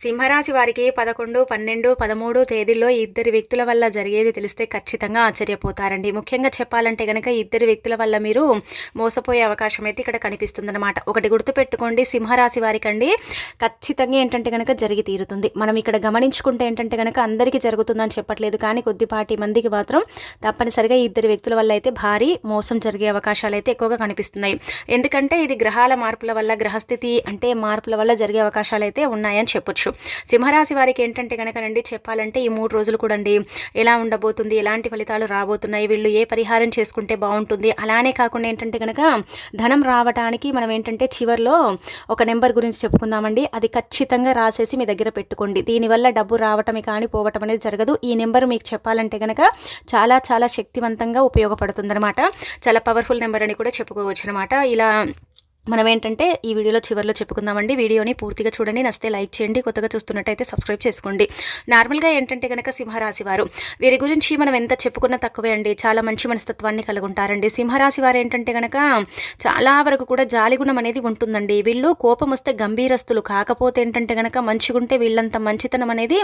సింహరాశి వారికి పదకొండు పన్నెండు పదమూడు తేదీల్లో ఇద్దరు వ్యక్తుల వల్ల జరిగేది తెలిస్తే ఖచ్చితంగా ఆశ్చర్యపోతారండి. ముఖ్యంగా చెప్పాలంటే కనుక ఇద్దరు వ్యక్తుల వల్ల మీరు మోసపోయే అవకాశం అయితే ఇక్కడ కనిపిస్తుందన్నమాట. ఒకటి గుర్తుపెట్టుకోండి సింహరాశి వారికి అండి ఖచ్చితంగా ఏంటంటే కనుక జరిగి తీరుతుంది. మనం ఇక్కడ గమనించుకుంటే ఏంటంటే కనుక అందరికీ జరుగుతుందని చెప్పట్లేదు. కానీ కొద్దిపాటి మందికి మాత్రం తప్పనిసరిగా ఇద్దరు వ్యక్తుల వల్ల అయితే భారీ మోసం జరిగే అవకాశాలు అయితే ఎక్కువగా కనిపిస్తున్నాయి. ఎందుకంటే ఇది గ్రహాల మార్పుల వల్ల గ్రహస్థితి అంటే మార్పుల వల్ల జరిగే అవకాశాలు అయితే ఉన్నాయని చెప్పొచ్చు. సింహరాశి వారికి ఏంటంటే కనుకనండి చెప్పాలంటే ఈ మూడు రోజులు కూడా అండి ఎలా ఉండబోతుంది ఎలాంటి ఫలితాలు రాబోతున్నాయి వీళ్ళు ఏ పరిహారం చేసుకుంటే బాగుంటుంది అలానే కాకుండా ఏంటంటే కనుక ధనం రావడానికి మనం ఏంటంటే చివరిలో ఒక నెంబర్ గురించి చెప్పుకుందామండి. అది ఖచ్చితంగా రాసేసి మీ దగ్గర పెట్టుకోండి. దీనివల్ల డబ్బు రావటమే కానీ పోవటం అనేది జరగదు. ఈ నెంబర్ మీకు చెప్పాలంటే కనుక చాలా చాలా శక్తివంతంగా ఉపయోగపడుతుంది అనమాట చాలా పవర్ఫుల్ నెంబర్ అని కూడా చెప్పుకోవచ్చు అనమాట ఇలా మనం ఏంటంటే ఈ వీడియోలో చివరిలో చెప్పుకుందామండి. వీడియోని పూర్తిగా చూడండి. నచ్చితే లైక్ చేయండి. కొత్తగా చూస్తున్నట్టయితే సబ్స్క్రైబ్ చేసుకోండి. నార్మల్గా ఏంటంటే కనుక సింహరాశి వారు వీరి గురించి మనం ఎంత చెప్పుకున్నా తక్కువే అండి. చాలా మంచి మనస్తత్వాన్ని కలిగి ఉంటారండి సింహరాశి వారు ఏంటంటే కనుక చాలా వరకు కూడా జాలిగుణం అనేది ఉంటుందండి. వీళ్ళు కోపం వస్తే గంభీరస్తులు కాకపోతే ఏంటంటే కనుక మంచిగుంటే వీళ్ళంత మంచితనం అనేది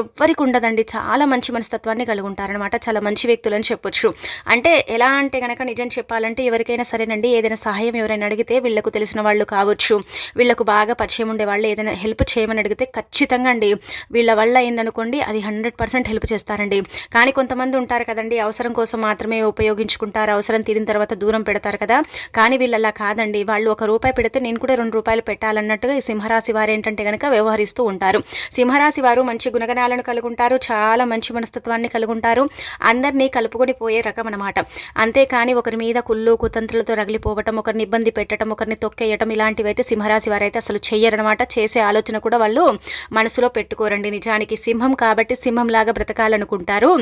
ఎవ్వరికి ఉండదండి. చాలా మంచి మనస్తత్వాన్ని కలిగి ఉంటారనమాట చాలా మంచి వ్యక్తులు అని చెప్పొచ్చు. అంటే ఎలా అంటే కనుక నిజం చెప్పాలంటే ఎవరికైనా సరేనండి. ఏదైనా సహాయం ఎవరైనా అడిగితే వీళ్ళకు వీళ్ళకు తెలిసిన వాళ్ళు కావచ్చు వీళ్ళకు బాగా పరిచయం ఉండే వాళ్ళు ఏదైనా హెల్ప్ చేయమని అడిగితే ఖచ్చితంగా అండి. వీళ్ళ వల్ల అయిందనుకోండి అది హండ్రెడ్ పర్సెంట్ హెల్ప్ చేస్తారండి. కానీ కొంతమంది ఉంటారు కదండి అవసరం కోసం మాత్రమే ఉపయోగించుకుంటారు అవసరం తీరిన తర్వాత దూరం పెడతారు కదా. కానీ వీళ్ళు అలా కాదండి. వాళ్ళు ఒక రూపాయి పెడితే నేను కూడా రెండు రూపాయలు పెట్టాలన్నట్టుగా ఈ సింహరాశి వారు ఏంటంటే కనుక వ్యవహరిస్తూ ఉంటారు. సింహరాశి వారు మంచి గుణగణాలను కలుగుంటారు చాలా మంచి మనస్తత్వాన్ని కలుగుంటారు అందరినీ కలుపుకొని పోయే రకం అనమాట అంతేకాని ఒకరి మీద కుళ్ళు కుతంత్రులతో రగిలిపోవటం ఒకరిని ఇబ్బంది పెట్టడం ఒకరిని తొక్కేయటం ఇలాంటివి అయితే సింహరాశి వారైతే అసలు చెయ్యరనమాట. చేసే ఆలోచన కూడా వాళ్ళు మనసులో పెట్టుకోరండి. నిజానికి సింహం కాబట్టి సింహంలాగా బ్రతకాలనుకుంటారు.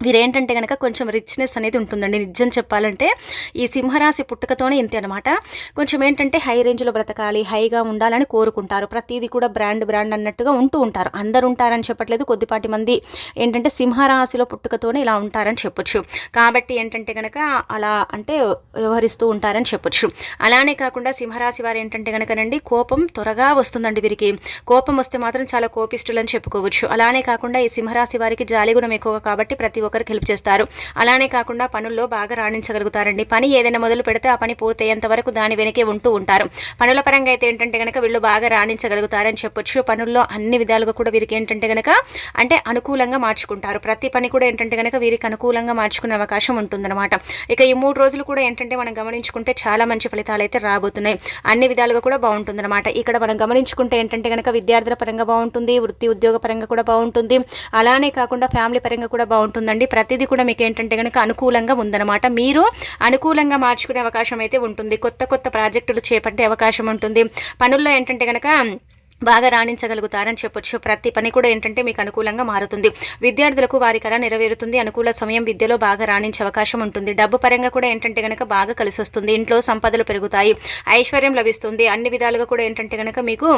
వీరేంటంటే కనుక కొంచెం రిచ్నెస్ అనేది ఉంటుందండి. నిజం చెప్పాలంటే ఈ సింహరాశి పుట్టుకతోనే ఇంతే అనమాట కొంచెం ఏంటంటే హై రేంజ్లో బ్రతకాలి హైగా ఉండాలని కోరుకుంటారు. ప్రతిదీ కూడా బ్రాండ్ బ్రాండ్ అన్నట్టుగా ఉంటూ ఉంటారు. అందరు ఉంటారని చెప్పట్లేదు. కొద్దిపాటి మంది ఏంటంటే సింహరాశిలో పుట్టుకతోనే ఇలా ఉంటారని చెప్పొచ్చు. కాబట్టి ఏంటంటే కనుక అలా అంటే వ్యవహరిస్తూ ఉంటారని చెప్పొచ్చు. అలానే కాకుండా సింహరాశి వారు ఏంటంటే కనుకనండి కోపం త్వరగా వస్తుందండి వీరికి. కోపం వస్తే మాత్రం చాలా కోపిష్టులు చెప్పుకోవచ్చు. అలానే కాకుండా ఈ సింహరాశి వారికి జాలిగుణం ఎక్కువ కాబట్టి ప్రతి ఒకరికి హెల్ప్ చేస్తారు. అలానే కాకుండా పనుల్లో బాగా రాణించగలుగుతారండి. పని ఏదైనా మొదలు పెడితే ఆ పని పూర్తయ్యేంత వరకు దాని వెనకే ఉంటూ ఉంటారు. పనుల పరంగా అయితే ఏంటంటే కనుక వీళ్ళు బాగా రాణించగలుగుతారని చెప్పొచ్చు. పనుల్లో అన్ని విధాలుగా కూడా వీరికి ఏంటంటే కనుక అంటే అనుకూలంగా మార్చుకుంటారు. ప్రతి పని కూడా ఏంటంటే కనుక వీరికి అనుకూలంగా మార్చుకునే అవకాశం ఉంటుందన్నమాట. ఇక ఈ మూడు రోజులు కూడా ఏంటంటే మనం గమనించుకుంటే చాలా మంచి ఫలితాలు అయితే రాబోతున్నాయి. అన్ని విధాలుగా కూడా బాగుంటుందన్నమాట. ఇక్కడ మనం గమనించుకుంటే ఏంటంటే కనుక విద్యార్థుల పరంగా బాగుంటుంది. వృత్తి ఉద్యోగ పరంగా కూడా బాగుంటుంది. అలానే కాకుండా ఫ్యామిలీ పరంగా కూడా బాగుంటుందండి. చూడండి ప్రతిదీ కూడా మీకు ఏంటంటే కనుక అనుకూలంగా ఉందన్నమాట. మీరు అనుకూలంగా మార్చుకునే అవకాశం అయితే ఉంటుంది. కొత్త కొత్త ప్రాజెక్టులు చేపట్టే అవకాశం ఉంటుంది. పనుల్లో ఏంటంటే కనుక బాగా రాణించగలుగుతారని చెప్పొచ్చు. ప్రతి పని కూడా ఏంటంటే మీకు అనుకూలంగా మారుతుంది. విద్యార్థులకు వారి కళ నెరవేరుతుంది. అనుకూల సమయం విద్యలో బాగా రాణించే అవకాశం ఉంటుంది. డబ్బు పరంగా కూడా ఏంటంటే కనుక బాగా కలిసి వస్తుంది ఇంట్లో సంపదలు పెరుగుతాయి. ఐశ్వర్యం లభిస్తుంది. అన్ని విధాలుగా కూడా ఏంటంటే కనుక మీకు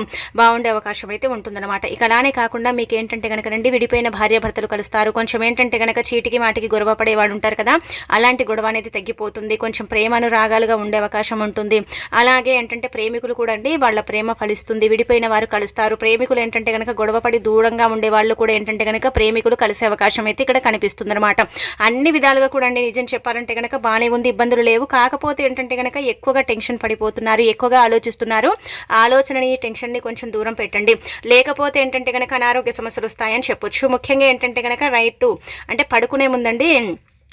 బాగుండే అవకాశం అయితే ఉంటుందన్నమాట. ఇక అలానే కాకుండా మీకు ఏంటంటే కనుక రండి విడిపోయిన భార్యాభర్తలు కలుస్తారు. కొంచెం ఏంటంటే కనుక చీటికి మాటికి గొడవ పడేవాడు ఉంటారు కదా అలాంటి గొడవ అనేది తగ్గిపోతుంది. కొంచెం ప్రేమను రాగాలుగా ఉండే అవకాశం ఉంటుంది. అలాగే ఏంటంటే ప్రేమికులు కూడా అండి వాళ్ళ ప్రేమ ఫలిస్తుంది. విడిపోయిన వారు కలుస్తారు. ప్రేమికులు ఏంటంటే కనుక గొడవపడి దూరంగా ఉండే వాళ్ళు కూడా ఏంటంటే కనుక ప్రేమికులు కలిసే అవకాశం అయితే ఇక్కడ కనిపిస్తుంది అనమాట అన్ని విధాలుగా కూడా అండి నిజం చెప్పాలంటే కనుక బాగానే ఉంది ఇబ్బందులు లేవు. కాకపోతే ఏంటంటే కనుక ఎక్కువగా టెన్షన్ పడిపోతున్నారు ఎక్కువగా ఆలోచిస్తున్నారు. ఆలోచనని టెన్షన్ని కొంచెం దూరం పెట్టండి. లేకపోతే ఏంటంటే కనుక అనారోగ్య సమస్యలు వస్తాయని చెప్పొచ్చు. ముఖ్యంగా ఏంటంటే కనుక రైట్ అంటే పడుకునే ముందండి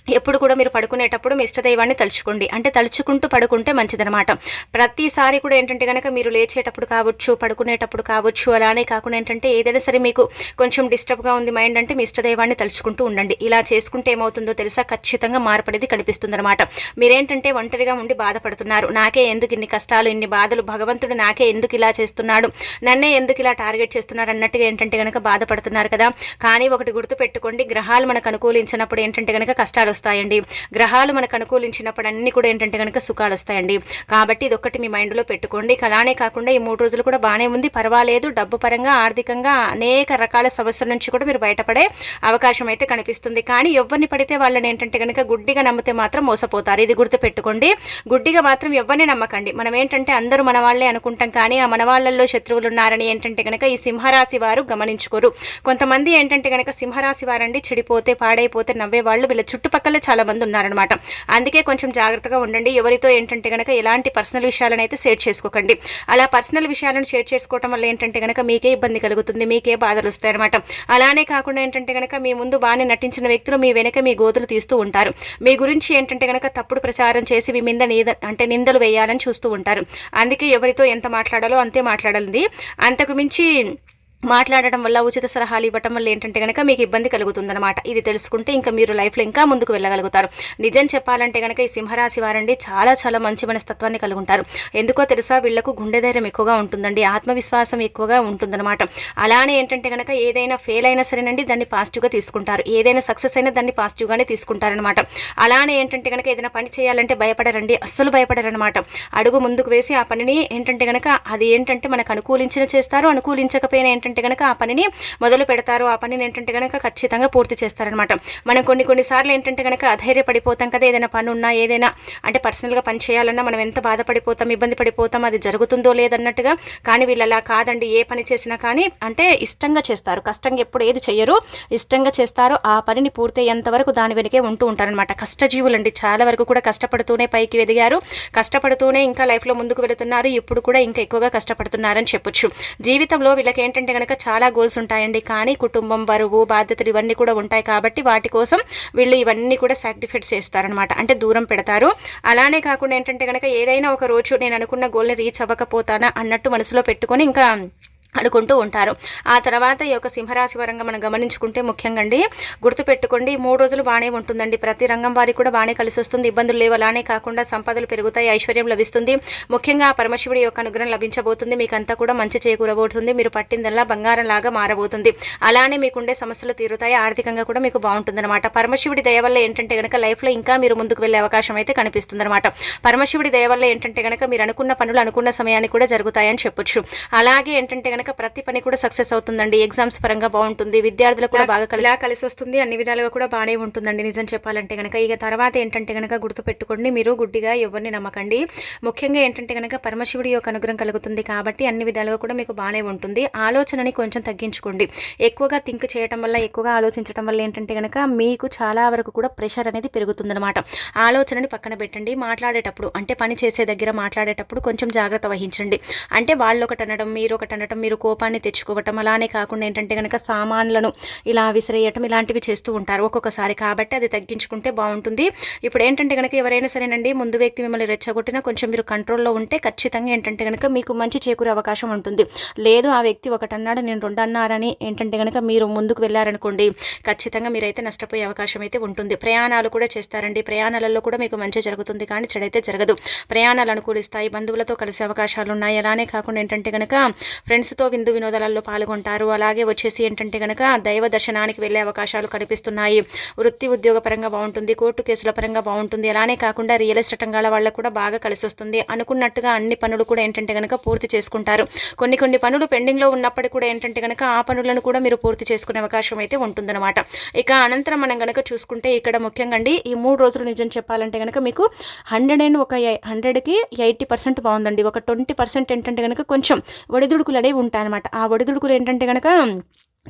ఎప్పుడు కూడా మీరు పడుకునేటప్పుడు మీ ఇష్టదైవాన్ని తలుచుకోండి. అంటే తలుచుకుంటూ పడుకుంటే మంచిదనమాట ప్రతిసారి కూడా ఏంటంటే కనుక మీరు లేచేటప్పుడు కావచ్చు పడుకునేటప్పుడు కావచ్చు అలానే కాకుండా ఏంటంటే ఏదైనా సరే మీకు కొంచెం డిస్టర్బ్గా ఉంది మైండ్ అంటే మీ ఇష్టదైవాన్ని తలుచుకుంటూ ఉండండి. ఇలా చేసుకుంటే ఏమవుతుందో తెలుసా? ఖచ్చితంగా మార్పడేది కనిపిస్తుంది అనమాట మీరేంటంటే ఒంటరిగా ఉండి బాధపడుతున్నారు. నాకే ఎందుకు ఇన్ని కష్టాలు ఇన్ని బాధలు? భగవంతుడు నాకే ఎందుకు ఇలా చేస్తున్నాడు? నన్నే ఎందుకు ఇలా టార్గెట్ చేస్తున్నారు? అన్నట్టుగా ఏంటంటే కనుక బాధపడుతున్నారు కదా. కానీ ఒకటి గుర్తు పెట్టుకోండి గ్రహాలు మనకు అనుకూలించినప్పుడు ఏంటంటే కనుక కష్టాలు వస్తాయండి. గ్రహాలు మనకు అనుకూలించినప్పుడు అన్ని కూడా ఏంటంటే కనుక సుఖాలు వస్తాయండి. కాబట్టి ఇది ఒక్కటి మీ మైండ్లో పెట్టుకోండి. అలానే కాకుండా ఈ మూడు రోజులు కూడా బాగానే ఉంది. పర్వాలేదు. డబ్బు పరంగా ఆర్థికంగా అనేక రకాల సమస్యల నుంచి కూడా మీరు బయటపడే అవకాశం అయితే కనిపిస్తుంది. కానీ ఎవరిని పడితే వాళ్ళని ఏంటంటే కనుక గుడ్డిగా నమ్మితే మాత్రం మోసపోతారు. ఇది గుర్తుపెట్టుకోండి. గుడ్డిగా మాత్రం ఎవరిని నమ్మకండి. మనం ఏంటంటే అందరూ మన వాళ్ళే అనుకుంటాం. కానీ ఆ మన వాళ్ళల్లో శత్రువులు ఉన్నారని ఏంటంటే కనుక ఈ సింహరాశి వారు గమనించుకోరు. కొంతమంది ఏంటంటే కనుక సింహరాశి వారండి చెడిపోతే పాడైపోతే నవ్వే వాళ్ళు. వీళ్ళ చుట్టుపక్కల చాలా మంది ఉన్నారనమాట అందుకే కొంచెం జాగ్రత్తగా ఉండండి. ఎవరితో ఏంటంటే కనుక ఎలాంటి పర్సనల్ విషయాలను అయితే షేర్ చేసుకోకండి. అలా పర్సనల్ విషయాలను షేర్ చేసుకోవటం వల్ల ఏంటంటే కనుక మీకే ఇబ్బంది కలుగుతుంది మీకే బాధలు వస్తాయన్నమాట. అలానే కాకుండా ఏంటంటే కనుక మీ ముందు బాగానే నటించిన వ్యక్తులు మీ వెనక మీ గోతులు తీస్తూ ఉంటారు. మీ గురించి ఏంటంటే కనుక తప్పుడు ప్రచారం చేసి మీ మీద నీద అంటే నిందలు వేయాలని చూస్తూ ఉంటారు. అందుకే ఎవరితో ఎంత మాట్లాడాలో అంతే మాట్లాడాలి అంతకు మించి మాట్లాడటం వల్ల ఉచిత సలహాలు ఇవ్వటం వల్ల ఏంటంటే కనుక మీకు ఇబ్బంది కలుగుతుందన్నమాట. ఇది తెలుసుకుంటే ఇంకా మీరు లైఫ్లో ఇంకా ముందుకు వెళ్ళగలుగుతారు. నిజం చెప్పాలంటే కనుక ఈ సింహరాశి వారండి చాలా చాలా మంచి మనస్తత్వాన్ని కలిగి ఉంటారు ఎందుకో తెలుసా? వీళ్ళకు గుండె ధైర్యం ఎక్కువగా ఉంటుందండి. ఆత్మవిశ్వాసం ఎక్కువగా ఉంటుందన్నమాట. అలానే ఏంటంటే కనుక ఏదైనా ఫెయిల్ అయినా సరేనండి దాన్ని పాజిటివ్గా తీసుకుంటారు. ఏదైనా సక్సెస్ అయినా దాన్ని పాజిటివ్గానే తీసుకుంటారనమాట అలానే ఏంటంటే కనుక ఏదైనా పని చేయాలంటే భయపడరండి అస్సలు భయపడరనమాట అడుగు ముందుకు వేసి ఆ పనిని ఏంటంటే కనుక అది ఏంటంటే మనకు అనుకూలించిన చేస్తారు అనుకూలించకపోయినా ఏంటంటే ఏంటంటే కనుక ఆ పనిని మొదలు పెడతారు. ఆ పనిని ఏంటంటే కనుక ఖచ్చితంగా పూర్తి చేస్తారనమాట మనం కొన్ని కొన్నిసార్లు ఏంటంటే కనుక అధైర్యపడిపోతాం కదా ఏదైనా పని ఉన్నా ఏదైనా అంటే పర్సనల్గా పని చేయాలన్నా మనం ఎంత బాధపడిపోతాం ఇబ్బంది పడిపోతాం అది జరుగుతుందో లేదన్నట్టుగా కానీ వీళ్ళు అలా కాదండి. ఏ పని చేసినా కానీ అంటే ఇష్టంగా చేస్తారు. కష్టంగా ఎప్పుడు ఏది చేయరు ఇష్టంగా చేస్తారో. ఆ పనిని పూర్తయ్యేంత వరకు దాని వెనుకే ఉంటూ ఉంటారనమాట కష్టజీవులండి. చాలా వరకు కూడా కష్టపడుతూనే పైకి ఎదిగారు. కష్టపడుతూనే ఇంకా లైఫ్లో ముందుకు వెళుతున్నారు. ఇప్పుడు కూడా ఇంకా ఎక్కువగా కష్టపడుతున్నారని చెప్పొచ్చు. జీవితంలో వీళ్ళకి ఏంటంటే కనుక చాలా గోల్స్ ఉంటాయండి. కానీ కుటుంబం బరువు బాధ్యతలు ఇవన్నీ కూడా ఉంటాయి కాబట్టి వాటి కోసం వీళ్ళు ఇవన్నీ కూడా సాక్రిఫైస్ చేస్తారనమాట అంటే దూరం పెడతారు. అలానే కాకుండా ఏంటంటే కనుక ఏదైనా ఒక రోజు నేను అనుకున్న గోల్ని రీచ్ అవ్వకపోతానా అన్నట్టు మనసులో పెట్టుకొని ఇంకా అనుకుంటూ ఉంటారు. ఆ తర్వాత ఈ యొక్క సింహరాశి పరంగా మనం గమనించుకుంటే ముఖ్యంగా అండి గుర్తుపెట్టుకోండి మూడు రోజులు బాగానే ఉంటుందండి. ప్రతి రంగం వారికి కూడా బాగానే కలిసి వస్తుంది. ఇబ్బందులు లేవు. అలానే కాకుండా సంపదలు పెరుగుతాయి ఐశ్వర్యం లభిస్తుంది. ముఖ్యంగా ఆ పరమశివుడి యొక్క అనుగ్రహం లభించబోతుంది. మీకు అంతా కూడా మంచి చేకూరబోతుంది. మీరు పట్టిందల్లా బంగారం లాగా మారబోతుంది. అలానే మీకుండే సమస్యలు తీరుతాయి. ఆర్థికంగా కూడా మీకు బాగుంటుందన్నమాట. పరమశివుడి దయ వల్ల ఏంటంటే కనుక లైఫ్లో ఇంకా మీరు ముందుకు వెళ్ళే అవకాశం అయితే కనిపిస్తుందన్నమాట. పరమశివుడి దయ వల్ల ఏంటంటే కనుక మీరు అనుకున్న పనులు అనుకున్న సమయానికి కూడా జరుగుతాయని చెప్పొచ్చు. అలాగే ఏంటంటే కనుక ప్రతి పని కూడా సక్సెస్ అవుతుందండి. ఎగ్జామ్స్ పరంగా బాగుంటుంది. విద్యార్థులకు కూడా బాగా కలిసి కలిసి వస్తుంది. అన్ని విధాలుగా కూడా బాగానే ఉంటుందండి నిజం చెప్పాలంటే కనుక ఇక తర్వాత ఏంటంటే కనుక గుర్తుపెట్టుకోండి మీరు గుడ్డిగా ఎవరిని నమ్మకండి. ముఖ్యంగా ఏంటంటే కనుక పరమశివుడి యొక్క అనుగ్రహం కలుగుతుంది కాబట్టి అన్ని విధాలుగా కూడా మీకు బాగానే ఉంటుంది. ఆలోచనని కొంచెం తగ్గించుకోండి. ఎక్కువగా థింక్ చేయటం వల్ల ఎక్కువగా ఆలోచించడం వల్ల ఏంటంటే కనుక మీకు చాలా వరకు కూడా ప్రెషర్ అనేది పెరుగుతుందన్నమాట. ఆలోచనని పక్కన పెట్టండి. మాట్లాడేటప్పుడు అంటే పని చేసే దగ్గర మాట్లాడేటప్పుడు కొంచెం జాగ్రత్త వహించండి. అంటే వాళ్ళు ఒకటి అనడం మీరు ఒకటి అనడం మీరు కోపాన్ని తెచ్చుకోవటం అలానే కాకుండా ఏంటంటే కనుక సామాన్లను ఇలా విసిరేయటం ఇలాంటివి చేస్తూ ఉంటారు ఒక్కొక్కసారి. కాబట్టి అది తగ్గించుకుంటే బాగుంటుంది. ఇప్పుడు ఏంటంటే కనుక ఎవరైనా సరేనండి ముందు వ్యక్తి మిమ్మల్ని రెచ్చగొట్టినా కొంచెం మీరు కంట్రోల్లో ఉంటే ఖచ్చితంగా ఏంటంటే కనుక మీకు మంచి చేకూరే అవకాశం ఉంటుంది. లేదు ఆ వ్యక్తి ఒకటన్నాడు నేను రెండు అన్నారని ఏంటంటే కనుక మీరు ముందుకు వెళ్ళారనుకోండి ఖచ్చితంగా మీరైతే నష్టపోయే అవకాశం అయితే ఉంటుంది. ప్రయాణాలు కూడా చేస్తారండి. ప్రయాణాలలో కూడా మీకు మంచి జరుగుతుంది కానీ చెడైతే జరగదు. ప్రయాణాలు అనుకూలిస్తాయి బంధువులతో కలిసే అవకాశాలు ఉన్నాయి అలానే కాకుండా ఏంటంటే కనుక ఫ్రెండ్స్ ఫ్రెండ్స్తో విందు వినోదాలలో పాల్గొంటారు. అలాగే వచ్చేసి ఏంటంటే కనుక దైవ దర్శనానికి వెళ్ళే అవకాశాలు కనిపిస్తున్నాయి. వృత్తి ఉద్యోగ పరంగా బాగుంటుంది కోర్టు కేసుల పరంగా బాగుంటుంది. అలానే కాకుండా రియల్ ఎస్టేట్ రంగాల వాళ్ళకు కూడా బాగా కలిసి వస్తుంది అనుకున్నట్టుగా అన్ని పనులు కూడా ఏంటంటే కనుక పూర్తి చేసుకుంటారు. కొన్ని కొన్ని పనులు పెండింగ్లో ఉన్నప్పటికీ కూడా ఏంటంటే కనుక ఆ పనులను కూడా మీరు పూర్తి చేసుకునే అవకాశం అయితే ఉంటుందన్నమాట. ఇక అనంతరం మనం కనుక చూసుకుంటే ఇక్కడ ముఖ్యంగా అండి ఈ మూడు రోజులు నిజం చెప్పాలంటే కనుక మీకు హండ్రెడ్ అండ్ ఒక హండ్రెడ్కి ఎయిటీ పర్సెంట్ బాగుందండి. ఒక ట్వంటీ పర్సెంట్ ఏంటంటే కనుక కొంచెం ఒడిదుడుకులు అనేవి ఉంటాయన్నమాట ఆ ఒడిదుడుకులు ఏంటంటే కనుక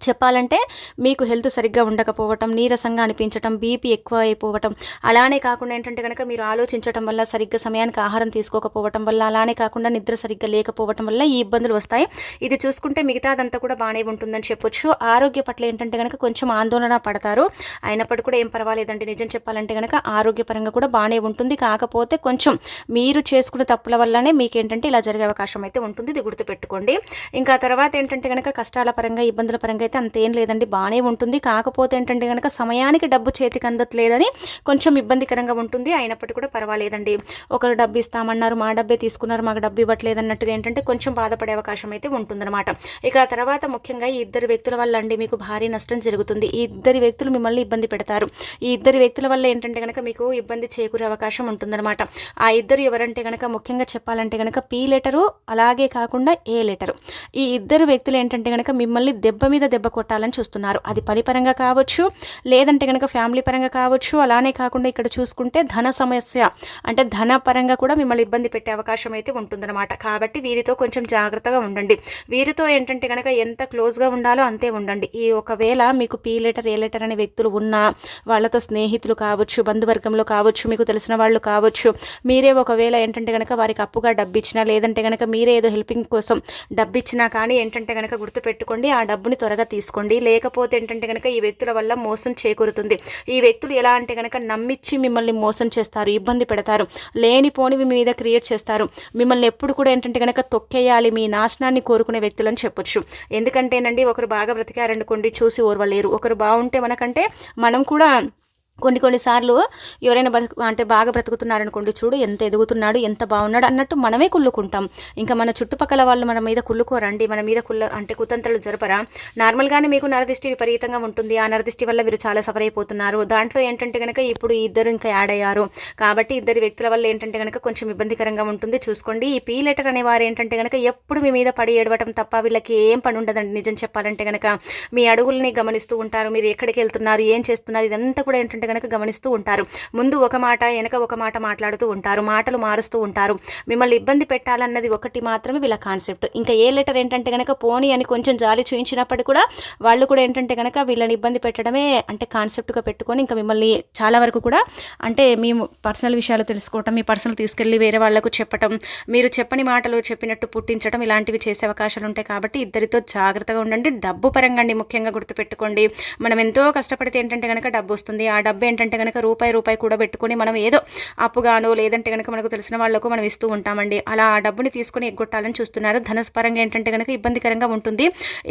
చెప్పాలంటే మీకు హెల్త్ సరిగ్గా ఉండకపోవటం నీరసంగా అనిపించటం బీపీ ఎక్కువ అయిపోవటం అలానే కాకుండా ఏంటంటే కనుక మీరు ఆలోచించడం వల్ల సరిగ్గా సమయానికి ఆహారం తీసుకోకపోవటం వల్ల అలానే కాకుండా నిద్ర సరిగ్గా లేకపోవటం వల్ల ఈ ఇబ్బందులు వస్తాయి. ఇది చూసుకుంటే మిగతాదంతా కూడా బాగానే ఉంటుందని చెప్పొచ్చు. ఆరోగ్య పట్ల ఏంటంటే కనుక కొంచెం ఆందోళన పడతారు. అయినప్పటికీ కూడా ఏం పర్వాలేదండి. నిజం చెప్పాలంటే కనుక ఆరోగ్యపరంగా కూడా బాగానే ఉంటుంది. కాకపోతే కొంచెం మీరు చేసుకున్న తప్పుల వల్లనే మీకు ఏంటంటే ఇలా జరిగే అవకాశం అయితే ఉంటుంది. ఇది గుర్తుపెట్టుకోండి. ఇంకా తర్వాత ఏంటంటే కనుక కష్టాల పరంగా ఇబ్బందుల పరంగా అయితే అంతేం లేదండి. బాగానే ఉంటుంది. కాకపోతే ఏంటంటే కనుక సమయానికి డబ్బు చేతికి అందట్లేదని కొంచెం ఇబ్బందికరంగా ఉంటుంది. అయినప్పటికీ కూడా పర్వాలేదండి. ఒకరు డబ్బు ఇస్తామన్నారు మా డబ్బే తీసుకున్నారు మాకు డబ్బు ఇవ్వట్లేదు అన్నట్టుగా ఏంటంటే కొంచెం బాధపడే అవకాశం అయితే ఉంటుందన్నమాట. ఇక ఆ తర్వాత ముఖ్యంగా ఈ ఇద్దరు వ్యక్తుల వల్ల అండి మీకు భారీ నష్టం జరుగుతుంది. ఈ ఇద్దరు వ్యక్తులు మిమ్మల్ని ఇబ్బంది పెడతారు. ఈ ఇద్దరు వ్యక్తుల వల్ల ఏంటంటే కనుక మీకు ఇబ్బంది చేకూరే అవకాశం ఉంటుందన్నమాట. ఆ ఇద్దరు ఎవరంటే కనుక ముఖ్యంగా చెప్పాలంటే కనుక పీ లెటరు అలాగే కాకుండా ఏ లెటరు. ఈ ఇద్దరు వ్యక్తులు ఏంటంటే కనుక మిమ్మల్ని దెబ్బ మీద దెబ్బ కొట్టాలని చూస్తున్నారు. అది పని పరంగా కావచ్చు లేదంటే కనుక ఫ్యామిలీ పరంగా కావచ్చు అలానే కాకుండా ఇక్కడ చూసుకుంటే ధన సమస్య అంటే ధన పరంగా కూడా మిమ్మల్ని ఇబ్బంది పెట్టే అవకాశం అయితే ఉంటుందన్నమాట. కాబట్టి వీరితో కొంచెం జాగ్రత్తగా ఉండండి. వీరితో ఏంటంటే కనుక ఎంత క్లోజ్గా ఉండాలో అంతే ఉండండి. ఈ ఒకవేళ మీకు పీ లెటర్ ఏ లెటర్ అనే వ్యక్తులు ఉన్నా వాళ్ళతో స్నేహితులు కావచ్చు బంధువర్గంలో కావచ్చు మీకు తెలిసిన వాళ్ళు కావచ్చు మీరే ఒకవేళ ఏంటంటే కనుక వారికి అప్పుగా డబ్బు ఇచ్చినా లేదంటే కనుక మీరే ఏదో హెల్పింగ్ కోసం డబ్బు ఇచ్చినా కానీ ఏంటంటే కనుక గుర్తుపెట్టుకోండి ఆ డబ్బుని త్వరగా తీసుకోండి. లేకపోతే ఏంటంటే కనుక ఈ వ్యక్తుల వల్ల మోసం చేకూరుతుంది. ఈ వ్యక్తులు ఎలా అంటే కనుక నమ్మిచ్చి మిమ్మల్ని మోసం చేస్తారు ఇబ్బంది పెడతారు లేనిపోనివి మీ మీద క్రియేట్ చేస్తారు. మిమ్మల్ని ఎప్పుడు కూడా ఏంటంటే కనుక తొక్కేయాలి మీ నాశనాన్ని కోరుకునే వ్యక్తులని చెప్పొచ్చు. ఎందుకంటేనండి ఒకరు బాగా బ్రతికారనుకోండి చూసి ఓర్వలేరు. ఒకరు బాగుంటే మనకంటే మనం కూడా కొన్ని కొన్నిసార్లు ఎవరైనా బతుకు అంటే బాగా బ్రతుకుతున్నారనుకోండి చూడు ఎంత ఎదుగుతున్నాడు ఎంత బాగున్నాడు అన్నట్టు మనమే కుళ్ళుకుంటాం. ఇంకా మన చుట్టుపక్కల వాళ్ళు మన మీద కుళ్ళుకోరండి మన మీద కుళ్ళ అంటే కుతంత్రలు జరపరా. నార్మల్గానే మీకు నరదిష్టి విపరీతంగా ఉంటుంది. ఆ నరదిష్టి వల్ల మీరు చాలా సఫర్ అయిపోతున్నారు. దాంట్లో ఏంటంటే కనుక ఇప్పుడు ఇద్దరు ఇంకా యాడ్ అయ్యారు. కాబట్టి ఇద్దరు వ్యక్తుల వల్ల ఏంటంటే కనుక కొంచెం ఇబ్బందికరంగా ఉంటుంది. చూసుకోండి ఈ పీ లెటర్ అనేవారు ఏంటంటే కనుక ఎప్పుడు మీ మీద పడి ఏడవటం తప్ప వీళ్ళకి ఏం పని ఉండదండి. నిజం చెప్పాలంటే కనుక మీ అడుగుల్ని గమనిస్తూ ఉంటారు. మీరు ఎక్కడికి వెళ్తున్నారు? ఏం చేస్తున్నారు? ఇదంతా కూడా ఏంటంటే కనుక గమనిస్తూ ఉంటారు. ముందు ఒక మాట వెనక ఒక మాట మాట్లాడుతూ ఉంటారు. మాటలు మారుస్తూ ఉంటారు. మిమ్మల్ని ఇబ్బంది పెట్టాలన్నది ఒకటి మాత్రమే వీళ్ళ కాన్సెప్ట్. ఇంకా ఏ లెటర్ ఏంటంటే కనుక పోనీ అని కొంచెం జాలి చూయించినప్పటికీ కూడా వాళ్ళు కూడా ఏంటంటే కనుక వీళ్ళని ఇబ్బంది పెట్టడమే అంటే కాన్సెప్ట్గా పెట్టుకొని ఇంకా మిమ్మల్ని చాలా వరకు కూడా అంటే మీ పర్సనల్ విషయాలు తెలుసుకోవటం మీ పర్సనల్ తీసుకెళ్ళి వేరే వాళ్ళకు చెప్పటం మీరు చెప్పని మాటలు చెప్పినట్టు పుట్టించడం ఇలాంటివి చేసే అవకాశాలు ఉంటాయి కాబట్టి ఇద్దరితో జాగ్రత్తగా ఉండండి. డబ్బు పరంగా అండి ముఖ్యంగా గుర్తుపెట్టుకోండి. మనం ఎంతో కష్టపడితే ఏంటంటే కనుక డబ్బు వస్తుంది. ఆ డబ్బు ఏంటంటే కనుక రూపాయి రూపాయి కూడా పెట్టుకొని మనం ఏదో అప్పుగానో లేదంటే కనుక మనకు తెలిసిన వాళ్ళకు మనం ఇస్తూ ఉంటామండి. అలా ఆ డబ్బుని తీసుకొని ఎగ్గొట్టాలని చూస్తున్నారు. ధనస్పరంగా ఏంటంటే కనుక ఇబ్బందికరంగా ఉంటుంది.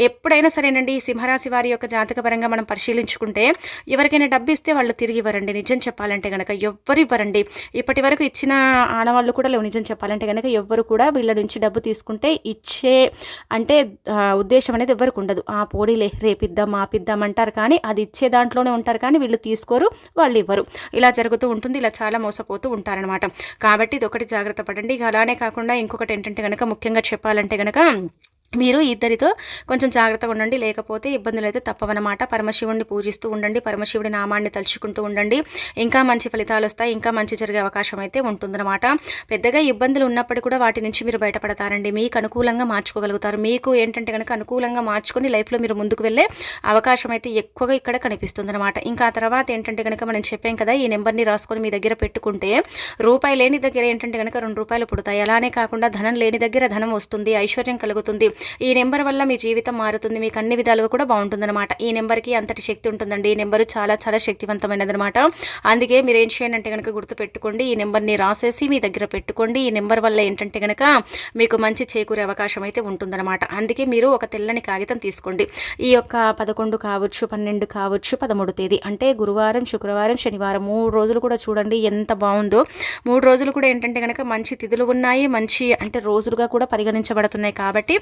ఎప్పుడైనా సరేనండి ఈ సింహరాశి వారి యొక్క జాతక పరంగా మనం పరిశీలించుకుంటే ఎవరికైనా డబ్బు ఇస్తే వాళ్ళు తిరిగి ఇవ్వరండి. నిజం చెప్పాలంటే కనుక ఎవ్వరు ఇవ్వరండి. ఇప్పటి వరకు ఇచ్చిన ఆడవాళ్ళు కూడా లేవు. నిజం చెప్పాలంటే కనుక ఎవ్వరు కూడా వీళ్ళ నుంచి డబ్బు తీసుకుంటే ఇచ్చే అంటే ఉద్దేశం అనేది ఎవరికి ఉండదు. ఆ పోడీలే రేపిద్దాం ఆపిద్దాం అంటారు కానీ అది ఇచ్చే దాంట్లోనే ఉంటారు కానీ వీళ్ళు తీసుకోరు. వాళ్ళు ఇవ్వరు ఇలా జరుగుతూ ఉంటుంది ఇలా చాలా మోసపోతూ ఉంటారనమాట కాబట్టి ఇది ఒకటి జాగ్రత్త పడండి. ఇక అలానే కాకుండా ఇంకొకటి ఏంటంటే కనుక ముఖ్యంగా చెప్పాలంటే కనుక మీరు ఇద్దరితో కొంచెం జాగ్రత్తగా ఉండండి. లేకపోతే ఇబ్బందులు అయితే తప్పవన్నమాట. పరమశివుడిని పూజిస్తూ ఉండండి. పరమశివుడి నామాన్ని తలుచుకుంటూ ఉండండి. ఇంకా మంచి ఫలితాలు వస్తాయి. ఇంకా మంచి జరిగే అవకాశం అయితే ఉంటుందన్నమాట. పెద్దగా ఇబ్బందులు ఉన్నప్పటికీ కూడా వాటి నుంచి మీరు బయటపడతారండి. మీకు అనుకూలంగా మార్చుకోగలుగుతారు. మీకు ఏంటంటే కనుక అనుకూలంగా మార్చుకొని లైఫ్లో మీరు ముందుకు వెళ్ళే అవకాశం అయితే ఎక్కువగా ఇక్కడ కనిపిస్తుంది అనమాట ఇంకా తర్వాత ఏంటంటే కనుక మనం చెప్పాం కదా ఈ నెంబర్ని రాసుకొని మీ దగ్గర పెట్టుకుంటే రూపాయి లేని దగ్గర ఏంటంటే కనుక రెండు రూపాయలు పుడతాయి. అలానే కాకుండా ధనం లేని దగ్గర ధనం వస్తుంది. ఐశ్వర్యం కలుగుతుంది. ఈ నెంబర్ వల్ల మీ జీవితం మారుతుంది మీకు అన్ని విధాలుగా కూడా బాగుంటుందన్నమాట. ఈ నెంబర్కి అంతటి శక్తి ఉంటుందండి. ఈ నెంబర్ చాలా చాలా శక్తివంతమైనదనమాట అందుకే మీరు ఏం చేయండి అంటే కనుక గుర్తు పెట్టుకోండి ఈ నెంబర్ని రాసేసి మీ దగ్గర పెట్టుకోండి. ఈ నెంబర్ వల్ల ఏంటంటే కనుక మీకు మంచి చేకూరే అవకాశం అయితే ఉంటుందన్నమాట. అందుకే మీరు ఒక తెల్లని కాగితం తీసుకోండి. ఈ యొక్క పదకొండు కావచ్చు పన్నెండు కావచ్చు పదమూడు తేదీ. అంటే గురువారం శుక్రవారం శనివారం మూడు రోజులు కూడా చూడండి ఎంత బాగుందో. మూడు రోజులు కూడా ఏంటంటే కనుక మంచి తిథులు ఉన్నాయి. మంచి అంటే రోజులుగా కూడా పరిగణించబడుతున్నాయి కాబట్టి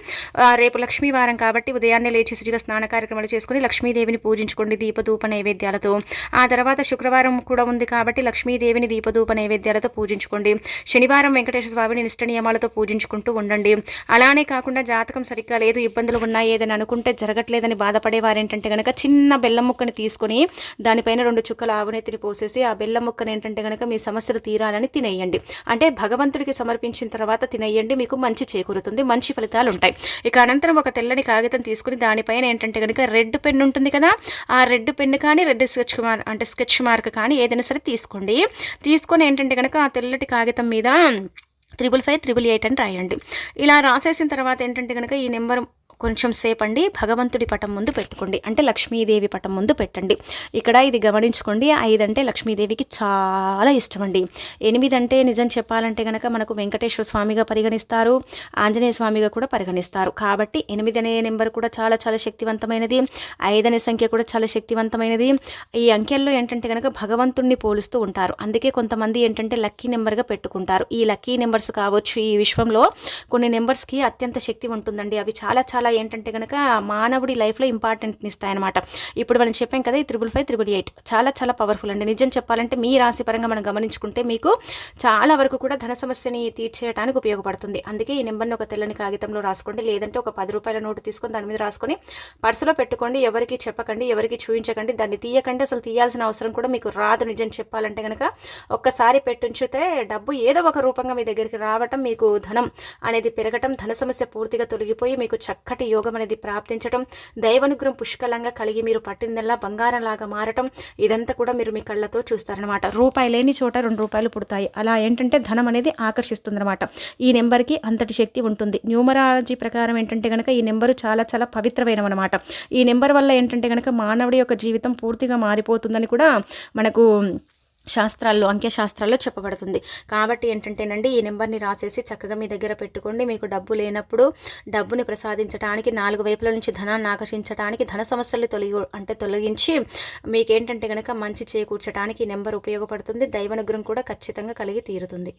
రేపు లక్ష్మీవారం కాబట్టి ఉదయాన్నే లేచి శుచిగా స్నాన కార్యక్రమాలు చేసుకుని లక్ష్మీదేవిని పూజించుకోండి దీపధూప నైవేద్యాలతో. ఆ తర్వాత శుక్రవారం కూడా ఉంది కాబట్టి లక్ష్మీదేవిని దీపధూప నైవేద్యాలతో పూజించుకోండి. శనివారం వెంకటేశ్వర స్వామిని నిష్ట నియమాలతో పూజించుకుంటూ ఉండండి. అలానే కాకుండా జాతకం సరిగ్గా లేదు ఇబ్బందులు ఉన్నాయి ఏదని అనుకుంటే జరగట్లేదని బాధపడేవారు ఏంటంటే కనుక చిన్న బెల్లం ముక్కని తీసుకొని దానిపైన రెండు చుక్కల ఆవునెత్తిని పోసేసి ఆ బెల్లం ముక్కను ఏంటంటే కనుక మీ సమస్యలు తీరాలని తినేయండి. అంటే భగవంతుడికి సమర్పించిన తర్వాత తినేయండి మీకు మంచి చేకూరుతుంది మంచి ఫలితాలు ఉంటాయి ఇక అనంతరం ఒక తెల్లని కాగితం తీసుకుని దానిపైన ఏంటంటే కనుక రెడ్ పెన్ ఉంటుంది కదా ఆ రెడ్ పెన్ కానీ రెడ్ స్కెచ్ మార్క్ అంటే స్కెచ్ మార్క్ కానీ ఏదైనా సరే తీసుకోండి. తీసుకొని ఏంటంటే కనుక ఆ తెల్లటి కాగితం మీద త్రిబుల్ ఫైవ్ త్రిబుల్ ఎయిట్ అని రాయండి. ఇలా రాసేసిన తర్వాత ఏంటంటే కనుక ఈ నెంబర్ కొంచెం సేపు అండి భగవంతుడి పటం ముందు పెట్టుకోండి. అంటే లక్ష్మీదేవి పటం ముందు పెట్టండి. ఇక్కడ ఇది గమనించుకోండి ఐదు అంటే లక్ష్మీదేవికి చాలా ఇష్టం అండి ఎనిమిది అంటే నిజం చెప్పాలంటే కనుక మనకు వెంకటేశ్వర స్వామిగా పరిగణిస్తారు ఆంజనేయ స్వామిగా కూడా పరిగణిస్తారు. కాబట్టి ఎనిమిది అనే నెంబర్ కూడా చాలా చాలా శక్తివంతమైనది. ఐదు అనే సంఖ్య కూడా చాలా శక్తివంతమైనది. ఈ అంకెల్లో ఏంటంటే కనుక భగవంతుణ్ణి పోలుస్తూ ఉంటారు. అందుకే కొంతమంది ఏంటంటే లక్కీ నెంబర్గా పెట్టుకుంటారు. ఈ లక్కీ నెంబర్స్ కావచ్చు ఈ విశ్వంలో కొన్ని నెంబర్స్కి అత్యంత శక్తి ఉంటుందండి. అవి చాలా చాలా ఏంటంటే కనుక మానవుడి లైఫ్లో ఇంపార్టెంట్ని ఇస్తాయి అనమాట ఇప్పుడు మనం చెప్పాం కదా ఈ త్రిబుల్ ఫైవ్ త్రిబుల్ ఎయిట్. చాలా చాలా పవర్ఫుల్ అండి. నిజం చెప్పాలంటే మీ రాశి పరంగా మనం గమనించుకుంటే మీకు చాలా వరకు కూడా ధన సమస్యని తీర్చేయడానికి ఉపయోగపడుతుంది. అందుకే ఈ నెంబర్ని ఒక తెల్లని కాగితంలో రాసుకోండి. లేదంటే ఒక పది రూపాయల నోటు తీసుకొని దాని మీద రాసుకొని పర్సులో పెట్టుకోండి. ఎవరికి చెప్పకండి ఎవరికి చూపించకండి దాన్ని తీయకండి. అసలు తీయాల్సిన అవసరం కూడా మీకు రాదు నిజం చెప్పాలంటే కనుక ఒక్కసారి పెట్టుంచితే డబ్బు ఏదో ఒక రూపంగా మీ దగ్గరికి రావటం మీకు ధనం అనేది పెరగటం ధన సమస్య పూర్తిగా తొలగిపోయి మీకు చక్కటి యోగం అనేది ప్రాప్తించడం దైవనుగ్రహం పుష్కలంగా కలిగి మీరు పట్టిందల్లా బంగారంలాగా మారటం ఇదంతా కూడా మీరు మీ కళ్ళతో చూస్తారనమాట రూపాయి లేని చోట రెండు రూపాయలు పుడతాయి. అలా ఏంటంటే ధనం అనేది ఆకర్షిస్తుందన్నమాట. ఈ నెంబర్కి అంతటి శక్తి ఉంటుంది. న్యూమరాలజీ ప్రకారం ఏంటంటే కనుక ఈ నెంబరు చాలా చాలా పవిత్రమైనవన్నమాట. ఈ నెంబర్ వల్ల ఏంటంటే కనుక మానవుడి యొక్క జీవితం పూర్తిగా మారిపోతుందని కూడా మనకు శాస్త్రాల్లో అంకె శాస్త్రాల్లో చెప్పబడుతుంది. కాబట్టి ఏంటంటేనండి ఈ నెంబర్ని రాసేసి చక్కగా మీ దగ్గర పెట్టుకోండి. మీకు డబ్బు లేనప్పుడు డబ్బుని ప్రసాదించడానికి నాలుగు వైపుల నుంచి ధనాన్ని ఆకర్షించడానికి ధన సమస్యలు తొలగి అంటే తొలగించి మీకేంటంటే కనుక మంచి చేకూర్చడానికి ఈ నెంబర్ ఉపయోగపడుతుంది. దైవనుగ్రహం కూడా ఖచ్చితంగా కలిగి తీరుతుంది.